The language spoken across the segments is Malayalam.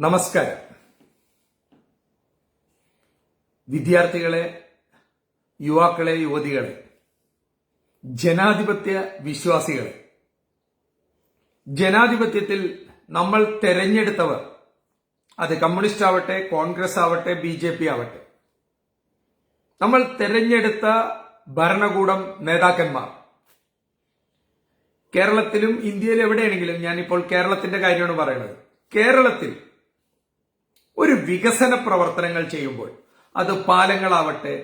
നമസ്കാരം. വിദ്യാർത്ഥികളെ യുവാക്കളെ യുവതികളെ ജനാധിപത്യ വിശ്വാസികളെ. ജനാധിപത്യത്തിൽ നമ്മൾ തെരഞ്ഞെടുത്തവർ അത് കമ്മ്യൂണിസ്റ്റ് ആവട്ടെ കോൺഗ്രസ് ആവട്ടെ ബി ജെ പി ആവട്ടെ നമ്മൾ തെരഞ്ഞെടുത്ത ഭരണകൂടം നേതാക്കന്മാർ. കേരളത്തിലും ഇന്ത്യയിൽ എവിടെയാണെങ്കിലും ഞാനിപ്പോൾ കേരളത്തിന്റെ കാര്യമാണ് പറയുന്നത്. കേരളത്തിൽ ഒരു വികസന പ്രവർത്തനങ്ങൾ ചെയ്യുമ്പോൾ അത് പാലങ്ങളാവട്ടെ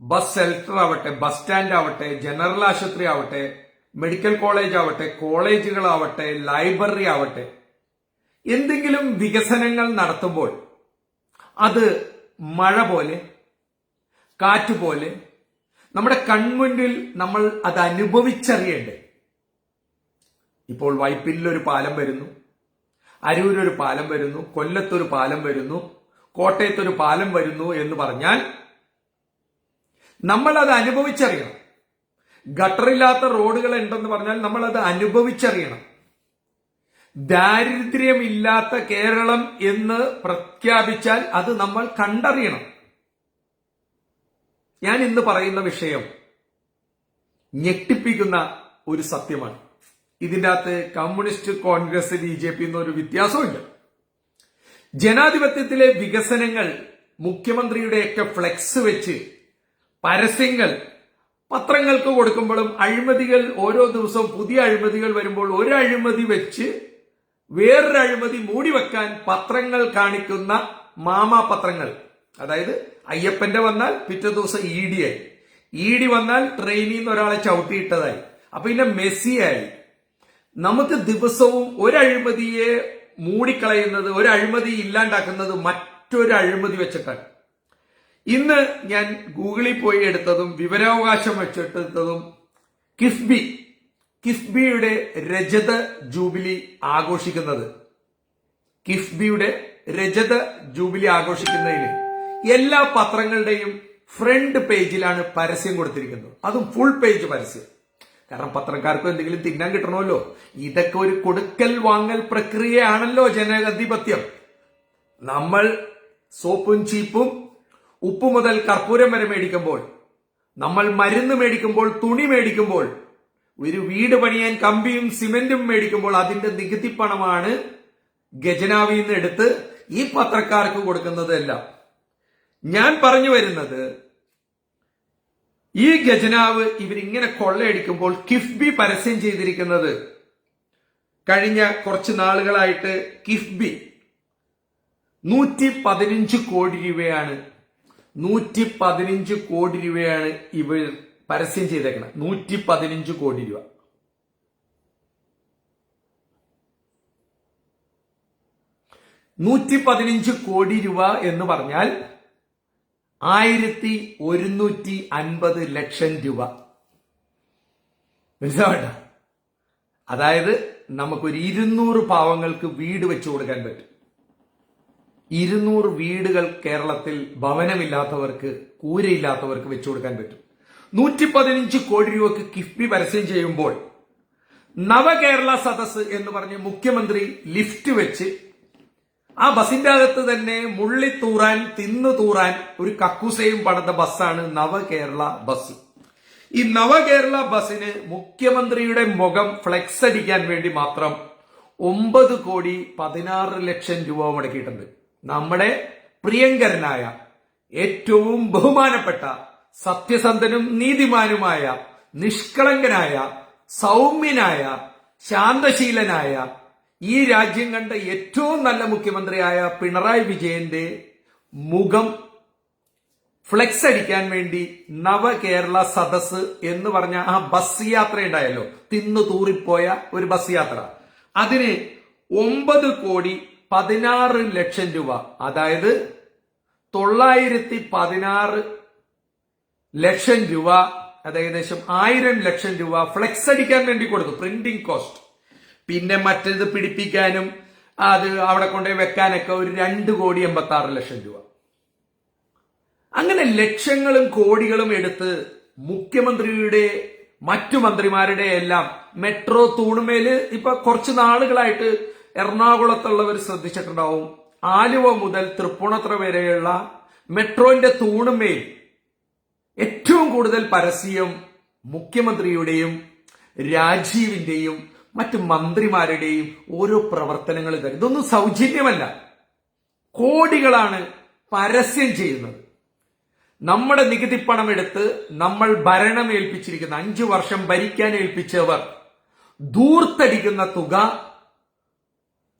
ബസ് ഷെൽട്ടർ ആവട്ടെ ബസ് സ്റ്റാൻഡ് ആവട്ടെ ജനറൽ ആശുപത്രി ആവട്ടെ മെഡിക്കൽ കോളേജ് ആവട്ടെ കോളേജുകളാവട്ടെ ലൈബ്രറി ആവട്ടെ എന്തെങ്കിലും വികസനങ്ങൾ നടത്തുമ്പോൾ അത് മഴ പോലെ കാറ്റ് പോലെ നമ്മുടെ കൺമുന്നിൽ നമ്മൾ അത് അനുഭവിച്ചറിയേണ്ടേ? ഇപ്പോൾ വൈപ്പിനിൽ ഒരു പാലം വരുന്നു. അരൂരൊരു പാലം വരുന്നു കൊല്ലത്തൊരു പാലം വരുന്നു കോട്ടയത്തൊരു പാലം വരുന്നു എന്ന് പറഞ്ഞാൽ നമ്മൾ അത് അനുഭവിച്ചറിയണം. ഗട്ടറില്ലാത്ത റോഡുകൾ ഉണ്ടെന്ന് പറഞ്ഞാൽ നമ്മൾ അത് അനുഭവിച്ചറിയണം. ദാരിദ്ര്യമില്ലാത്ത കേരളം എന്ന് പ്രഖ്യാപിച്ചാൽ അത് നമ്മൾ കണ്ടറിയണം. ഞാൻ ഇന്ന് പറയുന്ന വിഷയം ഞെട്ടിപ്പിക്കുന്ന ഒരു സത്യമാണ്. ഇതിന്റെ അകത്ത് communist Congress B J P എന്നൊരു വ്യത്യാസമില്ല ജനാധിപത്യത്തിലെ വികസനങ്ങൾ മുഖ്യമന്ത്രിയുടെയൊക്കെ ഫ്ലെക്സ് വെച്ച് പരസ്യങ്ങൾ പത്രങ്ങൾക്ക് കൊടുക്കുമ്പോഴും അഴിമതികൾ ഓരോ ദിവസവും പുതിയ അഴിമതികൾ വരുമ്പോൾ ഒരു അഴിമതി വെച്ച് വേറൊരു അഴിമതി മൂടിവെക്കാൻ പത്രങ്ങൾ കാണിക്കുന്ന മാമാ പത്രങ്ങൾ. അതായത് അയ്യപ്പന്റെ വന്നാൽ പിറ്റേ ദിവസം ഇ ഡി ആയി. ഇ ഡി വന്നാൽ ട്രെയിനിൽ നിന്ന് ഒരാളെ ചവിട്ടിയിട്ടതായി. അപ്പൊ പിന്നെ മെസ്സിയായി നമുക്ക് ദിവസവും ഒരു അഴിമതിയെ മൂടിക്കളയുന്നത് ഒരു അഴിമതി ഇല്ലാണ്ടാക്കുന്നത് മറ്റൊരു അഴിമതി വെച്ചിട്ടാണ്. ഇന്ന് ഞാൻ ഗൂഗിളിൽ പോയി എടുത്തതും വിവരാവകാശം വെച്ചെടുത്തതും കിഫ്ബി കിഫ്ബിയുടെ രജത ജൂബിലി ആഘോഷിക്കുന്നത്. കിഫ്ബിയുടെ രജത ജൂബിലി ആഘോഷിക്കുന്നതിന് എല്ലാ പത്രങ്ങളുടെയും ഫ്രണ്ട് പേജിലാണ് പരസ്യം കൊടുത്തിരിക്കുന്നത്. അതും ഫുൾ പേജ് പരസ്യം. കാരണം പത്രക്കാർക്ക് എന്തെങ്കിലും തിന്നാൻ കിട്ടണമല്ലോ. ഇതൊക്കെ ഒരു കൊടുക്കൽ വാങ്ങൽ പ്രക്രിയയാണല്ലോ ജനാധിപത്യം. നമ്മൾ സോപ്പും ചീപ്പും ഉപ്പ് മുതൽ കർപ്പൂരം വരെ മേടിക്കുമ്പോൾ നമ്മൾ മരുന്ന് മേടിക്കുമ്പോൾ തുണി മേടിക്കുമ്പോൾ ഒരു വീട് പണിയാൻ കമ്പിയും സിമെന്റും മേടിക്കുമ്പോൾ അതിന്റെ നികുതി പണമാണ് ഖജനാവിൽ നിന്ന് എടുത്ത് ഈ പത്രക്കാർക്ക് കൊടുക്കുന്നതെല്ലാം. ഞാൻ പറഞ്ഞു വരുന്നത് ഈ ഖജനാവ് ഇവരിങ്ങനെ കൊള്ളയടിക്കുമ്പോൾ കിഫ്ബി പരസ്യം ചെയ്തിരിക്കുന്നത്. കഴിഞ്ഞ കുറച്ച് നാളുകളായിട്ട് കിഫ്ബി നൂറ്റി പതിനഞ്ച് കോടി രൂപയാണ് നൂറ്റി പതിനഞ്ച് കോടി രൂപയാണ് ഇവർ പരസ്യം ചെയ്തേക്കുന്നത് നൂറ്റി പതിനഞ്ച് കോടി രൂപ. നൂറ്റി പതിനഞ്ച് കോടി രൂപ എന്ന് പറഞ്ഞാൽ ആയിരത്തി ഒരുന്നൂറ്റി അൻപത് ലക്ഷം രൂപ. മനസ്സിലാവണ്ട? അതായത് നമുക്കൊരു ഇരുന്നൂറ് പാവങ്ങൾക്ക് വീട് വെച്ചു കൊടുക്കാൻ പറ്റും. ഇരുന്നൂറ് വീടുകൾ കേരളത്തിൽ ഭവനമില്ലാത്തവർക്ക് കൂരയില്ലാത്തവർക്ക് വെച്ചു കൊടുക്കാൻ പറ്റും. നൂറ്റി പതിനഞ്ച് കോടി രൂപക്ക് കിഫ്ബി പരസ്യം ചെയ്യുമ്പോൾ നവകേരള സദസ് എന്ന് പറഞ്ഞ് മുഖ്യമന്ത്രി ലിഫ്റ്റ് വെച്ച് ആ ബസിന്റെ അകത്ത് തന്നെ മുള്ളിത്തൂറാൻ തിന്നു തൂറാൻ ഒരു കക്കുസയും പണിത ബസ്സാണ് നവകേരള ബസ്. ഈ നവകേരള ബസ്സിന് മുഖ്യമന്ത്രിയുടെ മുഖം ഫ്ലെക്സ് അടിക്കാൻ വേണ്ടി മാത്രം ഒമ്പത് കോടി പതിനാറ് ലക്ഷം രൂപ മുടക്കിയിട്ടുണ്ട്. നമ്മുടെ പ്രിയങ്കരനായ ഏറ്റവും ബഹുമാനപ്പെട്ട സത്യസന്ധനും നീതിമാനുമായ നിഷ്കളങ്കനായ സൗമ്യനായ ശാന്തശീലനായ ഈ രാജ്യം കണ്ട ഏറ്റവും നല്ല മുഖ്യമന്ത്രിയായ പിണറായി വിജയന്റെ മുഖം ഫ്ലെക്സ് അടിക്കാൻ വേണ്ടി നവകേരള സദസ് എന്ന് പറഞ്ഞ ആ ബസ് യാത്ര ഉണ്ടായല്ലോ തിന്നു തൂറിപ്പോയ ഒരു ബസ് യാത്ര. അതിന് ഒമ്പത് കോടി പതിനാറ് ലക്ഷം രൂപ. അതായത് തൊള്ളായിരത്തി പതിനാറ് ലക്ഷം രൂപ അത് ഏകദേശം ആയിരം ലക്ഷം രൂപ ഫ്ലെക്സ് അടിക്കാൻ വേണ്ടി കൊടുത്തു. Printing cost. പിന്നെ മറ്റേത് പിടിപ്പിക്കാനും അത് അവിടെ കൊണ്ടുപോയി വെക്കാനൊക്കെ ഒരു രണ്ട് കോടി എൺപത്തി ആറ് ലക്ഷം രൂപ. അങ്ങനെ ലക്ഷങ്ങളും കോടികളും എടുത്ത് മുഖ്യമന്ത്രിയുടെ മറ്റു മന്ത്രിമാരുടെ എല്ലാം മെട്രോ തൂണുമേൽ ഇപ്പൊ കുറച്ച് നാളുകളായിട്ട് എറണാകുളത്തുള്ളവർ ശ്രദ്ധിച്ചിട്ടുണ്ടാവും. ആലുവ മുതൽ തൃപ്പൂണത്ര വരെയുള്ള മെട്രോന്റെ തൂണുമേൽ ഏറ്റവും കൂടുതൽ പരസ്യം മുഖ്യമന്ത്രിയുടെയും രാജീവിന്റെയും മറ്റു മന്ത്രിമാരുടെയും ഓരോ പ്രവർത്തനങ്ങൾ ഇതൊക്കെ ഇതൊന്നും സൗജന്യമല്ല. കോടികളാണ് പരസ്യം ചെയ്യുന്നത്. നമ്മുടെ നികുതി പണം എടുത്ത് നമ്മൾ ഭരണം ഏൽപ്പിച്ചിരിക്കുന്ന അഞ്ചു വർഷം ഭരിക്കാൻ ഏൽപ്പിച്ചവർ ദൂർത്തടിക്കുന്ന തുക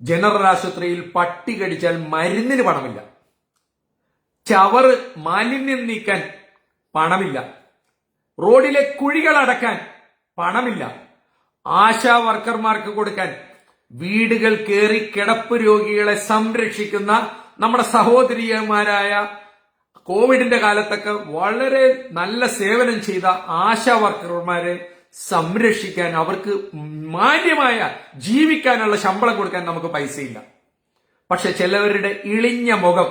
ജനറൽ ആശുപത്രിയിൽ പട്ടി കടിച്ചാൽ മരുന്നിന് പണമില്ല. ചവറ് മാലിന്യം നീക്കാൻ പണമില്ല. റോഡിലെ കുഴികൾ അടക്കാൻ പണമില്ല. ആശാ വർക്കർമാർക്ക് കൊടുക്കാൻ വീടുകൾ കയറി കിടപ്പ് രോഗികളെ സംരക്ഷിക്കുന്ന നമ്മുടെ സഹോദരിമാരായ കോവിഡിന്റെ കാലത്തൊക്കെ വളരെ നല്ല സേവനം ചെയ്ത ആശാ വർക്കർമാരെ സംരക്ഷിക്കാൻ അവർക്ക് മാന്യമായ ജീവിക്കാനുള്ള ശമ്പളം കൊടുക്കാൻ നമുക്ക് പൈസയില്ല. പക്ഷെ ചിലവരുടെ ഇളിഞ്ഞ മുഖം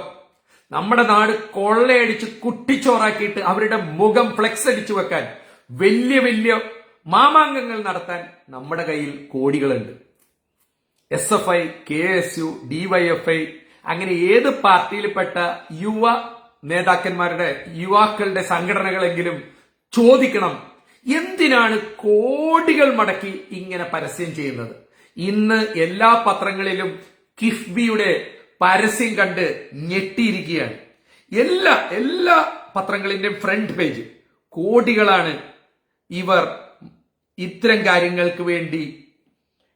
നമ്മുടെ നാട് കൊള്ളയടിച്ച് കുട്ടിച്ചോറാക്കിയിട്ട് അവരുടെ മുഖം ഫ്ലെക്സ് അടിച്ചു വെക്കാൻ വലിയ വലിയ മാമാങ്കങ്ങൾ നടത്താൻ നമ്മുടെ കയ്യിൽ കോടികളുണ്ട്. S F I K S U DYFI അങ്ങനെ ഏത് പാർട്ടിയിൽപ്പെട്ട യുവ നേതാക്കന്മാരുടെ യുവാക്കളുടെ സംഘടനകളെങ്കിലും ചോദിക്കണം എന്തിനാണ് കോടികൾ മടക്കി ഇങ്ങനെ പരസ്യം ചെയ്യുന്നത്? ഇന്ന് എല്ലാ പത്രങ്ങളിലും കിഫ്ബിയുടെ പരസ്യം കണ്ട് ഞെട്ടിയിരിക്കുകയാണ്. എല്ലാ എല്ലാ പത്രങ്ങളിന്റെയും ഫ്രണ്ട് പേജ് കോടികളാണ് ഇവർ ഇത്തരം കാര്യങ്ങൾക്ക് വേണ്ടി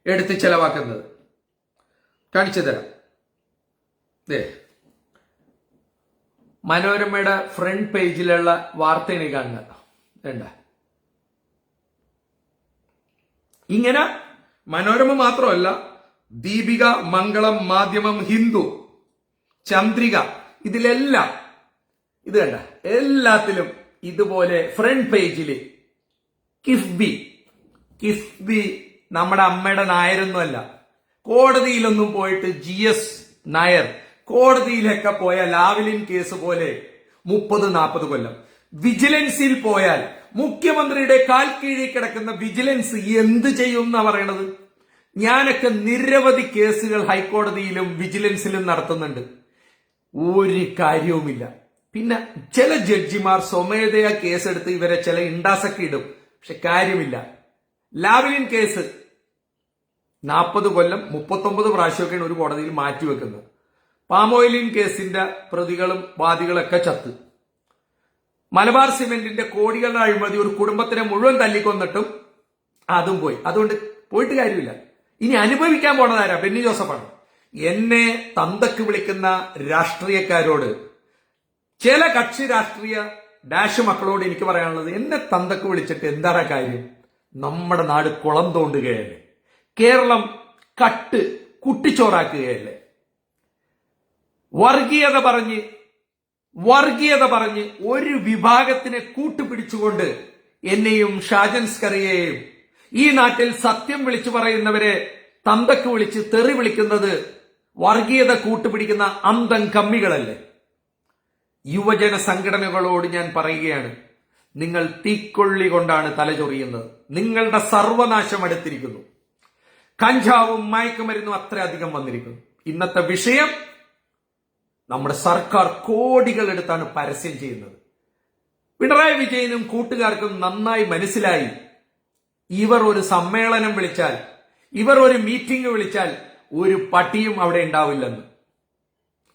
എടുത്ത് ചെലവാക്കുന്നത്. കാണിച്ചു തരാം. ദേ. മനോരമയുടെ ഫ്രണ്ട് പേജിലുള്ള വാർത്തയാണ് കാണുക വേണ്ട. ഇങ്ങനെ മനോരമ മാത്രമല്ല ദീപിക മംഗളം മാധ്യമം ഹിന്ദു ചന്ദ്രിക ഇതിലെല്ലാം ഇത് കണ്ട എല്ലാത്തിലും ഇതുപോലെ ഫ്രണ്ട് പേജിൽ കിഫ്ബി കിഫ്ബി നമ്മുടെ അമ്മയുടെ നായരൊന്നുമല്ല. കോടതിയിലൊന്നും പോയിട്ട് ജി എസ് നായർ കോടതിയിലൊക്കെ പോയ ലാവലിൻ കേസ് പോലെ മുപ്പത് നാൽപ്പത് കൊല്ലം. വിജിലൻസിൽ പോയാൽ മുഖ്യമന്ത്രിയുടെ കാൽ കീഴിൽ കിടക്കുന്ന വിജിലൻസ് എന്ത് ചെയ്യും എന്നാ പറയണത്? ഞാനൊക്കെ നിരവധി കേസുകൾ ഹൈക്കോടതിയിലും വിജിലൻസിലും നടത്തുന്നുണ്ട്. ഒരു കാര്യവുമില്ല. പിന്നെ ചില ജഡ്ജിമാർ സ്വമേധയാ കേസെടുത്ത് ഇവരെ ചില ഇണ്ടാസൊക്കെ ഇടും. പക്ഷെ കാര്യമില്ല. ലാവലിൻ കേസ് നാൽപ്പത് കൊല്ലം മുപ്പത്തൊമ്പത് പ്രാവശ്യമൊക്കെയാണ് ഒരു കോടതിയിൽ മാറ്റിവെക്കുന്നത്. പാമോയിലിൻ കേസിന്റെ പ്രതികളും വാദികളൊക്കെ ചത്ത്. മലബാർ സിമെന്റിന്റെ കോടികളുടെ അഴിമതി ഒരു കുടുംബത്തിനെ മുഴുവൻ തല്ലിക്കൊന്നിട്ടും അതും പോയി. അതുകൊണ്ട് പോയിട്ട് കാര്യമില്ല. ഇനി അനുഭവിക്കാൻ പോണതാരാ ബെന്നി ജോസഫാണ്. എന്നെ തന്തക്ക് വിളിക്കുന്ന രാഷ്ട്രീയക്കാരോട് ചില കക്ഷി രാഷ്ട്രീയ ഡാഷ് മക്കളോട് എനിക്ക് പറയാനുള്ളത് എന്നെ തന്തക്ക് വിളിച്ചിട്ട് എന്താണ് കാര്യം? നമ്മുടെ നാട് കുളം തോണ്ടുകയല്ലേ കേരളം കട്ട് കുട്ടിച്ചോറാക്കുകയല്ലേ? വർഗീയത പറഞ്ഞ് വർഗീയത പറഞ്ഞ് ഒരു വിഭാഗത്തിനെ കൂട്ടുപിടിച്ചുകൊണ്ട് എന്നെയും ഷാജൻസ്കറിയെയും ഈ നാട്ടിൽ സത്യം വിളിച്ചു പറയുന്നവരെ തന്തക്ക് വിളിച്ച് തെറി വിളിക്കുന്നത് വർഗീയത കൂട്ടുപിടിക്കുന്ന അന്തം കമ്മികളല്ലേ? യുവജന സംഘടനകളോട് ഞാൻ പറയുകയാണ്. നിങ്ങൾ തീക്കൊള്ളി കൊണ്ടാണ് തലചൊറിയുന്നത് നിങ്ങളുടെ സർവനാശം അടുത്തിരിക്കുന്നു. കഞ്ചാവും മയക്കുമരുന്നും അത്ര അധികം വന്നിരിക്കുന്നു. ഇന്നത്തെ വിഷയം നമ്മുടെ സർക്കാർ കോടികൾ എടുത്താണ് പരസ്യം ചെയ്യുന്നത്. പിണറായി വിജയനും കൂട്ടുകാർക്കും നന്നായി മനസ്സിലായി. ഇവർ ഒരു സമ്മേളനം വിളിച്ചാൽ ഇവർ ഒരു മീറ്റിംഗ് വിളിച്ചാൽ ഒരു പട്ടിയും അവിടെ ഉണ്ടാവില്ലെന്ന്.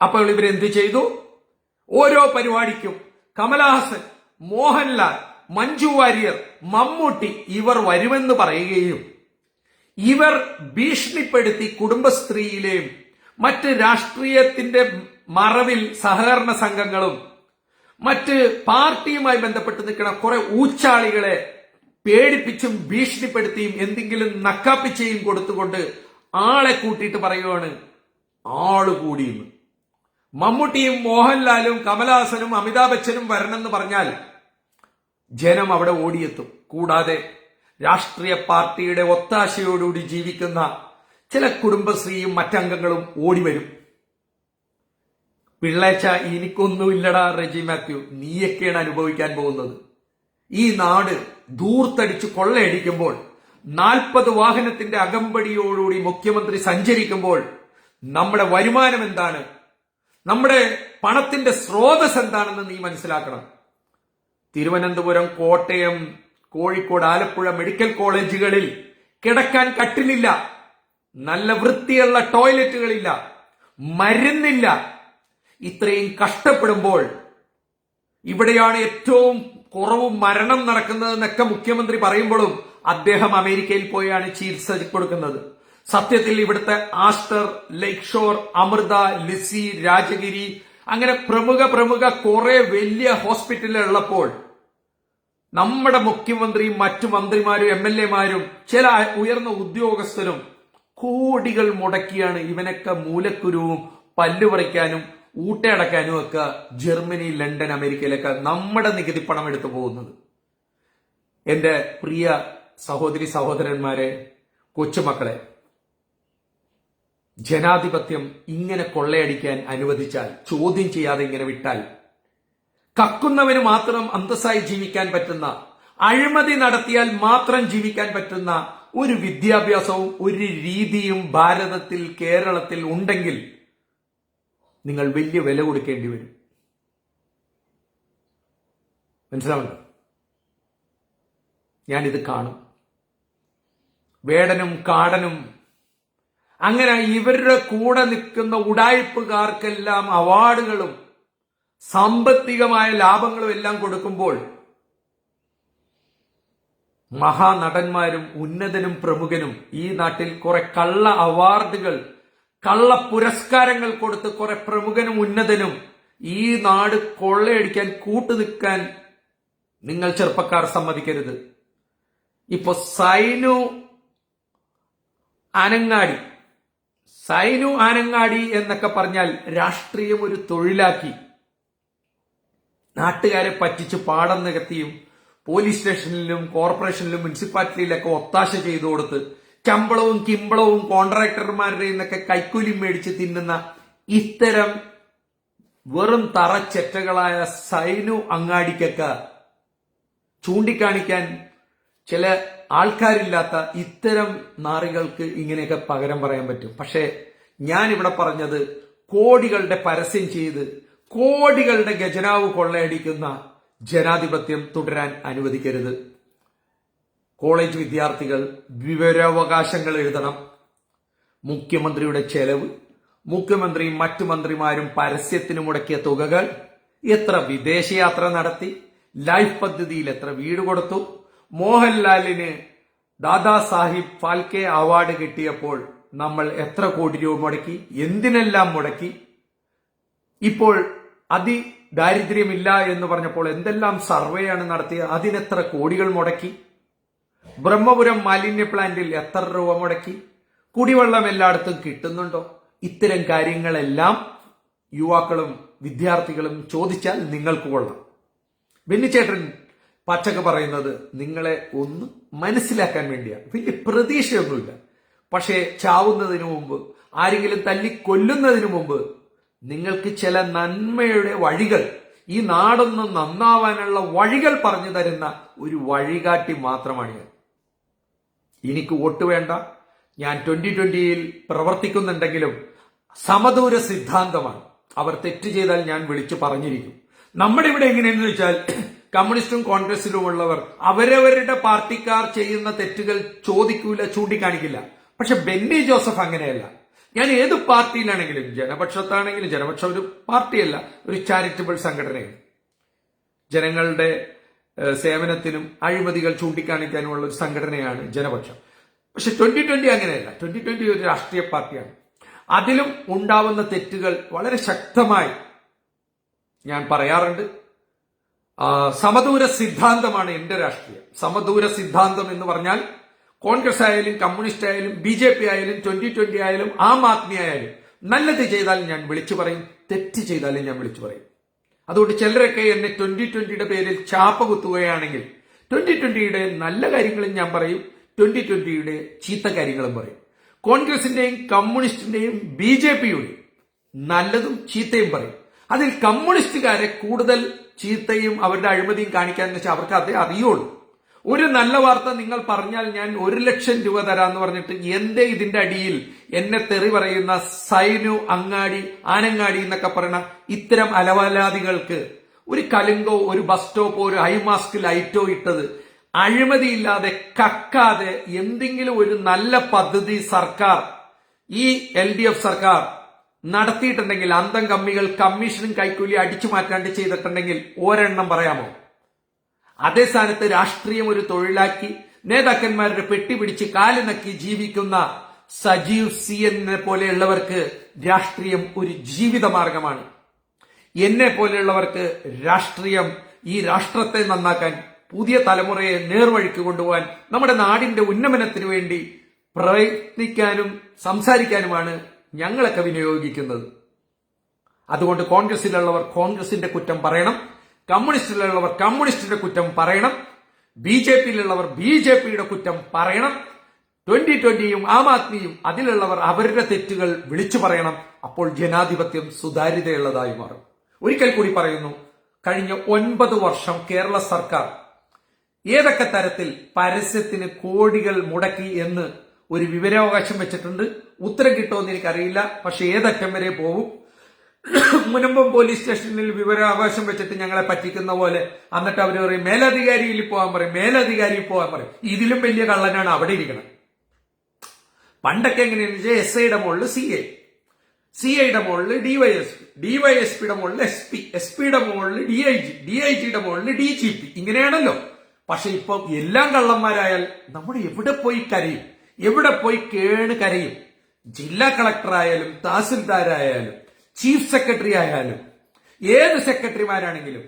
അപ്പോൾ ഇവരെന്ത് ചെയ്തു? ഓരോ പരിപാടിക്കും കമലഹാസൻ മോഹൻലാൽ മഞ്ജു വാര്യർ മമ്മൂട്ടി ഇവർ വരുമെന്ന് പറയുകയും ഇവർ ഭീഷണിപ്പെടുത്തി കുടുംബശ്രീയിലെയും മറ്റ് രാഷ്ട്രീയത്തിന്റെ മറവിൽ സഹകരണ സംഘങ്ങളും മറ്റ് പാർട്ടിയുമായി ബന്ധപ്പെട്ട് നിൽക്കുന്ന കുറെ ഊച്ചാളികളെ പേടിപ്പിച്ചും ഭീഷണിപ്പെടുത്തിയും എന്തെങ്കിലും നക്കാപ്പിച്ചയും കൊടുത്തുകൊണ്ട് ആളെ കൂട്ടിയിട്ട് പറയുവാണ് ആൾ കൂടിയെന്ന്. മമ്മൂട്ടിയും മോഹൻലാലും കമലഹാസനും അമിതാഭ് ബച്ചനും വരണമെന്ന് പറഞ്ഞാൽ ജനം അവിടെ ഓടിയെത്തും. കൂടാതെ രാഷ്ട്രീയ പാർട്ടിയുടെ ഒത്താശയോടുകൂടി ജീവിക്കുന്ന ചില കുടുംബശ്രീയും മറ്റംഗങ്ങളും ഓടി വരും പിള്ളേച്ച എനിക്കൊന്നുമില്ലടാ റെജി മാത്യു. നീയൊക്കെയാണ് അനുഭവിക്കാൻ പോകുന്നത്. ഈ നാട് ദൂർത്തടിച്ച് കൊള്ളയടിക്കുമ്പോൾ നാൽപ്പത് വാഹനത്തിന്റെ അകമ്പടിയോടുകൂടി മുഖ്യമന്ത്രി സഞ്ചരിക്കുമ്പോൾ നമ്മുടെ വരുമാനം എന്താണ്? നമ്മുടെ പണത്തിന്റെ സ്രോതസ് എന്താണെന്ന് നീ മനസ്സിലാക്കണം. തിരുവനന്തപുരം കോട്ടയം കോഴിക്കോട് ആലപ്പുഴ മെഡിക്കൽ കോളേജുകളിൽ കിടക്കാൻ കട്ടിലില്ല. നല്ല വൃത്തിയുള്ള ടോയ്ലറ്റുകളില്ല. മരുന്നില്ല. ഇത്രയും കഷ്ടപ്പെടുമ്പോൾ ഇവിടെയാണ് ഏറ്റവും കുറവ് മരണം നടക്കുന്നത് എന്നൊക്കെ മുഖ്യമന്ത്രി പറയുമ്പോഴും അദ്ദേഹം അമേരിക്കയിൽ പോയാണ് ചികിത്സ കൊടുക്കുന്നത്. സത്യത്തിൽ ഇവിടുത്തെ Aster Lakeshore shore Amrita Lisie Rajagiri അങ്ങനെ പ്രമുഖ പ്രമുഖ കുറെ വലിയ ഹോസ്പിറ്റലുകൾ ഉള്ളപ്പോൾ നമ്മുടെ മുഖ്യമന്ത്രിയും മറ്റു മന്ത്രിമാരും എം എൽ എമാരും ചില ഉയർന്ന ഉദ്യോഗസ്ഥരും കോടികൾ മുടക്കിയാണ് ഇവനൊക്കെ മൂലക്കുരുവും പല്ലു പറിക്കാനും ഊട്ടയടക്കാനും ഒക്കെ ജർമ്മനി ലണ്ടൻ അമേരിക്കയിലൊക്കെ നമ്മുടെ നികുതി പണം എടുത്തു പോകുന്നത്. എന്റെ പ്രിയ സഹോദരി സഹോദരന്മാരെ കൊച്ചുമക്കളെ ജനാധിപത്യം ഇങ്ങനെ കൊള്ളയടിക്കാൻ അനുവദിച്ചാൽ ചോദ്യം ചെയ്യാതെ ഇങ്ങനെ വിട്ടാൽ കക്കുന്നവന് മാത്രം അന്തസ്സായി ജീവിക്കാൻ പറ്റുന്ന അഴിമതി നടത്തിയാൽ മാത്രം ജീവിക്കാൻ പറ്റുന്ന ഒരു വിദ്യാഭ്യാസവും ഒരു രീതിയും ഭാരതത്തിൽ കേരളത്തിൽ ഉണ്ടെങ്കിൽ നിങ്ങൾ വലിയ വില കൊടുക്കേണ്ടി വരും. മനസ്സിലാവുന്നു ഞാനിത് കാണും. വേടനും കാടനും അങ്ങനെ ഇവരുടെ കൂടെ നിൽക്കുന്ന ഉടായ്പുകാർക്കെല്ലാം അവാർഡുകളും സാമ്പത്തികമായ ലാഭങ്ങളും എല്ലാം കൊടുക്കുമ്പോൾ മഹാനടന്മാരും ഉന്നതനും പ്രമുഖനും ഈ നാട്ടിൽ കുറെ കള്ള അവാർഡുകൾ കള്ള പുരസ്കാരങ്ങൾ കൊടുത്ത് കുറെ പ്രമുഖനും ഉന്നതനും ഈ നാട് കൊള്ളയടിക്കാൻ കൂട്ടു നിൽക്കാൻ നിങ്ങൾ ചെറുപ്പക്കാർ സമ്മതിക്കരുത്. ഇപ്പൊ സൈനു അനങ്ങാടി സൈനു ആനങ്ങാടി എന്നൊക്കെ പറഞ്ഞാൽ രാഷ്ട്രീയം ഒരു തൊഴിലാക്കി. നാട്ടുകാരെ പറ്റിച്ച് പാടം നികത്തിയും പോലീസ് സ്റ്റേഷനിലും കോർപ്പറേഷനിലും മുനിസിപ്പാലിറ്റിയിലൊക്കെ ഒത്താശ ചെയ്തു കൊടുത്ത് ശമ്പളവും കിമ്പളവും കോൺട്രാക്ടർമാരുടെ നിന്നൊക്കെ കൈക്കൂലി മേടിച്ച് തിന്നുന്ന ഇത്തരം വെറും തറച്ചെറ്റകളായ സൈനു അങ്ങാടിക്കൊക്കെ ചൂണ്ടിക്കാണിക്കാൻ ചില ആൾക്കാരില്ലാത്ത ഇത്തരം നാറികൾക്ക് ഇങ്ങനെയൊക്കെ പകരം പറയാൻ പറ്റും. പക്ഷേ ഞാൻ ഇവിടെ പറഞ്ഞത് കോടികളുടെ പരസ്യം ചെയ്ത് കോടികളുടെ ഖജനാവ് കൊള്ളയടിക്കുന്ന ജനാധിപത്യം തുടരാൻ അനുവദിക്കരുത്. കോളേജ് വിദ്യാർത്ഥികൾ വിവരാവകാശങ്ങൾ എഴുതണം. മുഖ്യമന്ത്രിയുടെ ചെലവ് മുഖ്യമന്ത്രിയും മറ്റു മന്ത്രിമാരും പരസ്യത്തിന് മുടക്കിയ തുകകൾ എത്ര വിദേശയാത്ര നടത്തി ലൈഫ് പദ്ധതിയിൽ എത്ര വീട് കൊടുത്തു മോഹൻലാലിന് ദാദാ സാഹിബ് ഫാൽക്കെ അവാർഡ് കിട്ടിയപ്പോൾ നമ്മൾ എത്ര കോടി രൂപ മുടക്കി എന്തിനെല്ലാം മുടക്കി? ഇപ്പോൾ അതി ദാരിദ്ര്യമില്ല എന്ന് പറഞ്ഞപ്പോൾ എന്തെല്ലാം സർവേയാണ് നടത്തിയത്? അതിനെത്ര കോടികൾ മുടക്കി? ബ്രഹ്മപുരം മാലിന്യ പ്ലാന്റിൽ എത്ര രൂപ മുടക്കി? കുടിവെള്ളം എല്ലായിടത്തും കിട്ടുന്നുണ്ടോ? ഇത്തരം കാര്യങ്ങളെല്ലാം യുവാക്കളും വിദ്യാർത്ഥികളും ചോദിച്ചാൽ നിങ്ങൾക്ക് കൊള്ളാം. ബെന്നിച്ചേട്ടൻ പച്ചക്ക് പറയുന്നത് നിങ്ങളെ ഒന്ന് മനസ്സിലാക്കാൻ വേണ്ടിയാണ് വലിയ പ്രതീക്ഷയൊന്നുമില്ല. പക്ഷേ ചാവുന്നതിന് മുമ്പ് ആരെങ്കിലും തല്ലി കൊല്ലുന്നതിന് മുമ്പ് നിങ്ങൾക്ക് ചില നന്മയുടെ വഴികൾ ഈ നാടൊന്ന് നന്നാവാനുള്ള വഴികൾ പറഞ്ഞു തരുന്ന ഒരു വഴികാട്ടി മാത്രമാണ് എനിക്ക് വോട്ട് വേണ്ട. ഞാൻ ട്വന്റി ട്വന്റിയിൽ പ്രവർത്തിക്കുന്നുണ്ടെങ്കിലും സമദൂര സിദ്ധാന്തമാണ്. അവർ തെറ്റ് ചെയ്താൽ ഞാൻ വിളിച്ചു പറഞ്ഞിരിക്കും. നമ്മുടെ ഇവിടെ എങ്ങനെയെന്ന് വെച്ചാൽ കമ്മ്യൂണിസ്റ്റും കോൺഗ്രസിലും ഉള്ളവർ അവരവരുടെ പാർട്ടിക്കാർ ചെയ്യുന്ന തെറ്റുകൾ ചോദിക്കൂല ചൂണ്ടിക്കാണിക്കില്ല. പക്ഷെ ബെന്നി ജോസഫ് അങ്ങനെയല്ല. ഞാൻ ഏത് പാർട്ടിയിലാണെങ്കിലും ജനപക്ഷത്താണെങ്കിലും ജനപക്ഷം ഒരു പാർട്ടിയല്ല ഒരു ചാരിറ്റബിൾ സംഘടനയാണ്. ജനങ്ങളുടെ സേവനത്തിനും അഴിമതികൾ ചൂണ്ടിക്കാണിക്കാനുമുള്ള ഒരു സംഘടനയാണ് ജനപക്ഷം. പക്ഷെ ട്വന്റി ട്വന്റി അങ്ങനെയല്ല. ട്വന്റി ട്വന്റി ഒരു രാഷ്ട്രീയ പാർട്ടിയാണ്. അതിലും ഉണ്ടാവുന്ന തെറ്റുകൾ വളരെ ശക്തമായി ഞാൻ പറയാറുണ്ട്. സമദൂര സിദ്ധാന്തമാണ് എന്റെ രാഷ്ട്രീയം. സമദൂര സിദ്ധാന്തം എന്ന് പറഞ്ഞാൽ കോൺഗ്രസ് ആയാലും കമ്മ്യൂണിസ്റ്റ് ആയാലും ബി ജെ പി ആയാലും ട്വന്റി ട്വന്റി ആയാലും ആം ആദ്മി ആയാലും നല്ലത് ചെയ്താൽ ഞാൻ വിളിച്ചു പറയും തെറ്റ് ചെയ്താലും ഞാൻ വിളിച്ചു പറയും. അതുകൊണ്ട് ചിലരൊക്കെ എന്നെ ട്വന്റി ട്വന്റിയുടെ പേരിൽ ചാപ്പ കുത്തുകയാണെങ്കിൽ ട്വന്റി ട്വന്റിയുടെ നല്ല കാര്യങ്ങളും ഞാൻ പറയും ട്വന്റി ട്വന്റിയുടെ ചീത്ത കാര്യങ്ങളും പറയും. കോൺഗ്രസിന്റെയും കമ്മ്യൂണിസ്റ്റിന്റെയും ബി ജെ പിയുടെയും നല്ലതും ചീത്തയും പറയും. അതിൽ കമ്മ്യൂണിസ്റ്റുകാരെ കൂടുതൽ ചീത്തയും അവരുടെ അഴിമതിയും കാണിക്കാന്ന് വെച്ചാൽ അവർക്ക് അതേ അറിയുള്ളൂ. ഒരു നല്ല വാർത്ത നിങ്ങൾ പറഞ്ഞാൽ ഞാൻ ഒരു ലക്ഷം രൂപ തരാന്ന് പറഞ്ഞിട്ട് എന്റെ ഇതിന്റെ അടിയിൽ എന്നെ തെറി പറയുന്ന സൈനു അങ്ങാടി ആനങ്ങാടി എന്നൊക്കെ പറയുന്ന ഇത്തരം അലവലാദികൾക്ക് ഒരു കലുങ്കോ ഒരു ബസ് സ്റ്റോപ്പോ ഒരു ഹൈ മാസ്ക് ലൈറ്റോ ഇട്ടത് അഴിമതിയില്ലാതെ കക്കാതെ എന്തെങ്കിലും ഒരു നല്ല പദ്ധതി സർക്കാർ ഈ എൽ സർക്കാർ നടത്തിയിട്ടുണ്ടെങ്കിൽ അന്തം കമ്മികൾ കമ്മീഷനും കൈക്കൂലി അടിച്ചു മാറ്റാണ്ട് ചെയ്തിട്ടുണ്ടെങ്കിൽ ഒരെണ്ണം പറയാമോ? അതേ സ്ഥാനത്ത് രാഷ്ട്രീയം ഒരു തൊഴിലാക്കി നേതാക്കന്മാരുടെ പെട്ടി പിടിച്ച് കാൽ നക്കി ജീവിക്കുന്ന സജീവ് സി എന്നെ പോലെയുള്ളവർക്ക് രാഷ്ട്രീയം ഒരു ജീവിത മാർഗമാണ്. എന്നെ പോലെയുള്ളവർക്ക് രാഷ്ട്രീയം ഈ രാഷ്ട്രത്തെ നന്നാക്കാൻ പുതിയ തലമുറയെ നേർവഴിക്ക് കൊണ്ടുപോകാൻ നമ്മുടെ നാടിന്റെ ഉന്നമനത്തിന് വേണ്ടി പ്രയത്നിക്കാനും സംസാരിക്കാനുമാണ് ഞങ്ങളൊക്കെ വിനിയോഗിക്കുന്നത്. അതുകൊണ്ട് കോൺഗ്രസിലുള്ളവർ കോൺഗ്രസിന്റെ കുറ്റം പറയണം. കമ്മ്യൂണിസ്റ്റിലുള്ളവർ കമ്മ്യൂണിസ്റ്റിന്റെ കുറ്റം പറയണം. ബി ജെ പിയിലുള്ളവർ ബി ജെ പിയുടെ കുറ്റം പറയണം. ട്വന്റി ട്വന്റിയും ആം ആദ്മിയും അതിലുള്ളവർ അവരുടെ തെറ്റുകൾ വിളിച്ചു പറയണം. അപ്പോൾ ജനാധിപത്യം സുതാര്യതയുള്ളതായി മാറും. ഒരിക്കൽ കൂടി പറയുന്നു കഴിഞ്ഞ ഒൻപത് വർഷം കേരള സർക്കാർ ഏതൊക്കെ തരത്തിൽ പരസ്യത്തിന് കോടികൾ മുടക്കി എന്ന് ഒരു വിവരാവകാശം വെച്ചിട്ടുണ്ട്. ഉത്തരം കിട്ടുമെന്ന് എനിക്കറിയില്ല. പക്ഷെ ഏതറ്റം വരെ പോകും മുനമ്പം പോലീസ് സ്റ്റേഷനിൽ വിവരാവകാശം വെച്ചിട്ട് ഞങ്ങളെ പറ്റിക്കുന്ന പോലെ എന്നിട്ട് അവർ പറയും മേലധികാരിയിൽ പോകാൻ പറയും മേലധികാരിയിൽ പോകാൻ പറയും. ഇതിലും വലിയ കള്ളനാണ് അവിടെ ഇരിക്കണം പണ്ടൊക്കെ എങ്ങനെയാണെന്ന് വെച്ചാൽ എസ് ഐയുടെ മുകളിൽ സി ഐ സി ഐയുടെ മുകളിൽ ഡിവൈഎസ്പി ഡിവൈഎസ്പിയുടെ മുകളിൽ എസ് പി എസ് പിയുടെ മുകളിൽ D I G D I ജിയുടെ മുകളിൽ ഡി ജി പി ഇങ്ങനെയാണല്ലോ. പക്ഷെ ഇപ്പം എല്ലാം കള്ളന്മാരായാൽ നമ്മൾ എവിടെ പോയി കരയും? എവിടെ പോയി കേണ് കരയും? ജില്ലാ കളക്ടറായാലും തഹസിൽദാരായാലും ചീഫ് സെക്രട്ടറി ആയാലും ഏത് സെക്രട്ടറിമാരാണെങ്കിലും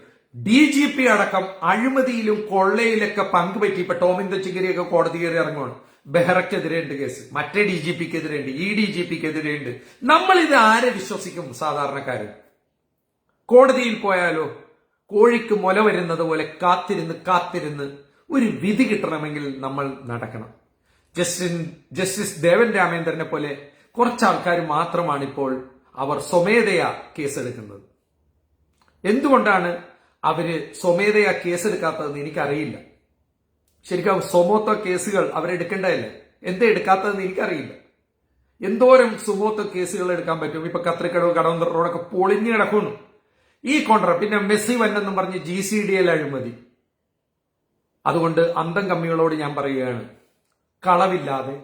ഡി ജി പി അടക്കം അഴിമതിയിലും കൊള്ളയിലൊക്കെ പങ്കുപറ്റി ഇപ്പൊ ടോമിൻ തെച്ചിഗിരിയൊക്കെ കോടതി കയറി ഇറങ്ങുവാണ്. ബെഹ്റയ്ക്കെതിരെ ഉണ്ട് കേസ്. മറ്റേ ഡി ജി പിക്കെതിരെ ഉണ്ട്. ഇ ഡി ജി പിക്കെതിരെ ഉണ്ട്. നമ്മൾ ഇത് ആരെ വിശ്വസിക്കും സാധാരണക്കാരൻ കോടതിയിൽ പോയാലോ? കോഴിക്ക് മുല വരുന്നത് പോലെ കാത്തിരുന്ന് കാത്തിരുന്ന് ഒരു വിധി കിട്ടണമെങ്കിൽ നമ്മൾ നടക്കണം. ജസ്റ്റിൻ ജസ്റ്റിസ് ദേവൻ രാമേന്ദ്രനെ പോലെ കുറച്ച് ആൾക്കാർ മാത്രമാണ് ഇപ്പോൾ അവർ സ്വമേധയാ കേസെടുക്കുന്നത്. എന്തുകൊണ്ടാണ് അവർ സ്വമേധയാ കേസെടുക്കാത്തതെന്ന് എനിക്കറിയില്ല. ശരിക്കും സ്വമോത്ത കേസുകൾ അവരെടുക്കേണ്ടതല്ലേ? എന്താ എടുക്കാത്തതെന്ന് എനിക്കറിയില്ല. എന്തോരം സുമോത്ത കേസുകൾ എടുക്കാൻ പറ്റും? ഇപ്പൊ കത്രിക്കടവ് കടവന്തർ റോഡൊക്കെ പൊളിഞ്ഞു കിടക്കുന്നു. ഈ കോൺട്ര പിന്നെ മെസ്സി വന്നെന്നും പറഞ്ഞ് ജി സി ഡി എൽ അഴിമതി. അതുകൊണ്ട് അന്തം കമ്മികളോട് ഞാൻ പറയുകയാണ്. കളവില്ലാതെ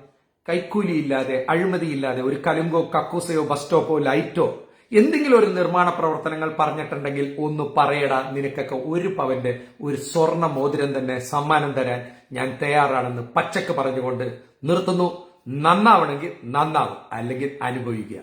കൈക്കൂലിയില്ലാതെ അഴിമതിയില്ലാതെ ഒരു കലുങ്കോ കക്കൂസയോ ബസ് സ്റ്റോപ്പോ ലൈറ്റോ എന്തെങ്കിലും ഒരു നിർമ്മാണ പ്രവർത്തനങ്ങൾ പറഞ്ഞിട്ടുണ്ടെങ്കിൽ ഒന്ന് പറയടാ നിനക്കൊക്കെ ഒരു പവന്റെ ഒരു സ്വർണ മോതിരം തന്നെ സമ്മാനം തരാൻ ഞാൻ തയ്യാറാണെന്ന് പച്ചക്ക് പറഞ്ഞുകൊണ്ട് നിർത്തുന്നു. നന്നാവണമെങ്കിൽ നന്നാവും അല്ലെങ്കിൽ അനുഭവിക്കുക.